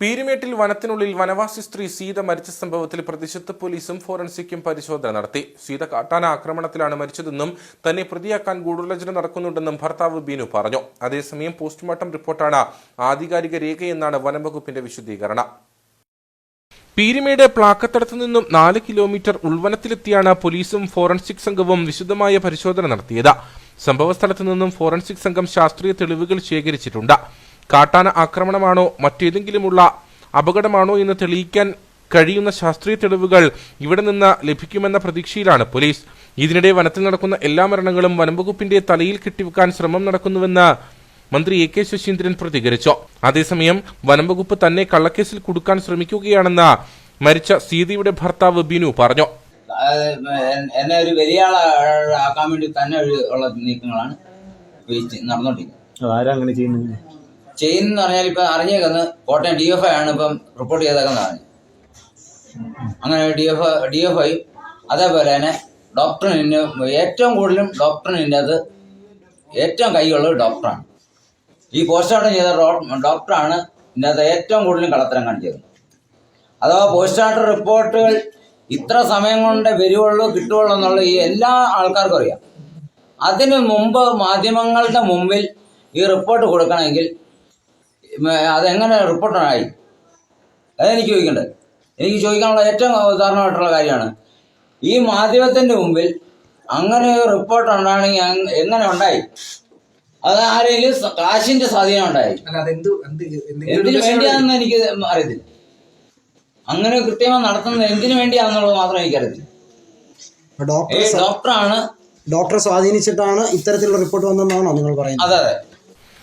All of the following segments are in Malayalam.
പീരുമേട്ടിൽ വനത്തിനുള്ളിൽ വനവാസി സ്ത്രീ സീത മരിച്ച സംഭവത്തിൽ പ്രതിഷേധ പോലീസും ഫോറൻസിക്കും പരിശോധന നടത്തി. സീത കാട്ടാന ആക്രമണത്തിലാണ് മരിച്ചതെന്നും തന്നെ പ്രതിയാക്കാൻ ഗൂഢാലോചന നടക്കുന്നുണ്ടെന്നും ഭർത്താവ് ബീനു പറഞ്ഞു. അതേസമയം പോസ്റ്റ്മോർട്ടം റിപ്പോർട്ടാണ് ആധികാരിക രേഖയെന്നാണ് വനംവകുപ്പിന്റെ വിശദീകരണം. പീരുമേട് പ്ലാക്കത്തടത്തു നിന്നും നാല് കിലോമീറ്റർ ഉൾവനത്തിലെത്തിയാണ് പോലീസും ഫോറൻസിക് സംഘവും വിശദമായ പരിശോധന നടത്തിയത്. സംഭവസ്ഥലത്തു നിന്നും ഫോറൻസിക് സംഘം ശാസ്ത്രീയ തെളിവുകൾ ശേഖരിച്ചിട്ടുണ്ട്. കാട്ടാന ആക്രമണമാണോ മറ്റേതെങ്കിലുമുള്ള അപകടമാണോ എന്ന് തെളിയിക്കാൻ കഴിയുന്ന ശാസ്ത്രീയ തെളിവുകൾ ഇവിടെ നിന്ന് ലഭിക്കുമെന്ന പ്രതീക്ഷയിലാണ് പോലീസ്. ഇതിനിടെ വനത്തിൽ നടക്കുന്ന എല്ലാ മരണങ്ങളും വനംവകുപ്പിന്റെ തലയിൽ കെട്ടിവെക്കാൻ ശ്രമം നടക്കുന്നുവെന്ന് മന്ത്രി എ കെ ശശീന്ദ്രൻ പ്രതികരിച്ചു. അതേസമയം വനംവകുപ്പ് തന്നെ കള്ളക്കേസിൽ കുടുക്കാൻ ശ്രമിക്കുകയാണെന്ന് മരിച്ച സീതയുടെ ഭർത്താവ് ബിനു പറഞ്ഞു. എന്നെ ഒരു വലിയ ആളാക്കാൻ വേണ്ടി തന്നെ ഉള്ള നീക്കങ്ങളാണ്. നടന്നുകൊണ്ടിരിക്കുന്നത് ആരാ എന്ന് ചെയ്യുന്ന പറഞ്ഞാൽ ഇപ്പൊ അറിഞ്ഞേക്കുന്നത് കോട്ടയം ഡി എഫ് ഐ ആണ് ഇപ്പം റിപ്പോർട്ട് ചെയ്തേക്കുന്നതാണ് അങ്ങനെ D F D F I അതേപോലെ തന്നെ ഡോക്ടറിന് ഏറ്റവും കൂടുതലും ഡോക്ടറിന്റെ അത് ഏറ്റവും കൈയുള്ളത് ഡോക്ടറാണ് ഈ പോസ്റ്റ്മോർട്ടം ചെയ്ത ഡോക്ടറാണ് ഇതിന്റെ അകത്ത് ഏറ്റവും കൂടുതലും കള്ളത്തരം കാണിച്ചത്. അഥവാ പോസ്റ്റ്മോർട്ടം റിപ്പോർട്ടുകൾ ഇത്ര സമയം കൊണ്ട് വരുവുള്ളൂ കിട്ടുള്ളൂ എന്നുള്ള ഈ എല്ലാ ആൾക്കാർക്കും അറിയാം. അതിനു മുമ്പ് മാധ്യമങ്ങളുടെ മുമ്പിൽ ഈ റിപ്പോർട്ട് കൊടുക്കണമെങ്കിൽ അതെങ്ങനെ റിപ്പോർട്ടായി? അതെനിക്ക് ചോദിക്കേണ്ടത് എനിക്ക് ചോദിക്കാനുള്ള ഏറ്റവും ഉദാഹരണമായിട്ടുള്ള കാര്യമാണ്. ഈ മാധ്യമത്തിന്റെ മുമ്പിൽ അങ്ങനെ ഒരു റിപ്പോർട്ട് ഉണ്ടാണെങ്കിൽ എങ്ങനെ ഉണ്ടായി? അത് ആരെങ്കിലും കാശിന്റെ സ്വാധീനം ഉണ്ടായി. അല്ല അതെന്ത് എന്ത് എന്തിനു വേണ്ടിയാണെന്ന് എനിക്ക് അറിയത്തില്ല. അങ്ങനെ കൃത്യമായി നടത്തുന്നത് എന്തിനു വേണ്ടിയാണെന്നുള്ളത് മാത്രം എനിക്കറിയത്തില്ല. ഡോക്ടറാണ് ഡോക്ടറെ സ്വാധീനിച്ചിട്ടാണ് ഇത്തരത്തിലുള്ള റിപ്പോർട്ട് വന്നതെന്നാണോ നിങ്ങൾ പറയുന്നത്? അതെ അതെ.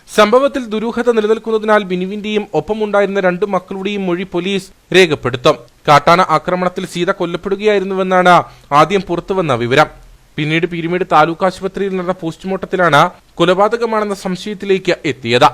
സംഭവത്തിൽ ദുരൂഹത നിലനിൽക്കുന്നതിനാൽ ബിനുവിന്റെയും ഒപ്പമുണ്ടായിരുന്ന രണ്ടു മക്കളുടെയും മൊഴി പോലീസ് രേഖപ്പെടുത്തും. കാട്ടാന ആക്രമണത്തിൽ സീത കൊല്ലപ്പെടുകയായിരുന്നുവെന്നാണ് ആദ്യം പുറത്തുവന്ന വിവരം. പിന്നീട് പീരുമേട് താലൂക്ക് ആശുപത്രിയിൽ നടന്ന പോസ്റ്റ്മോർട്ടത്തിലാണ് കൊലപാതകമാണെന്ന സംശയത്തിലേക്ക് എത്തിയത്.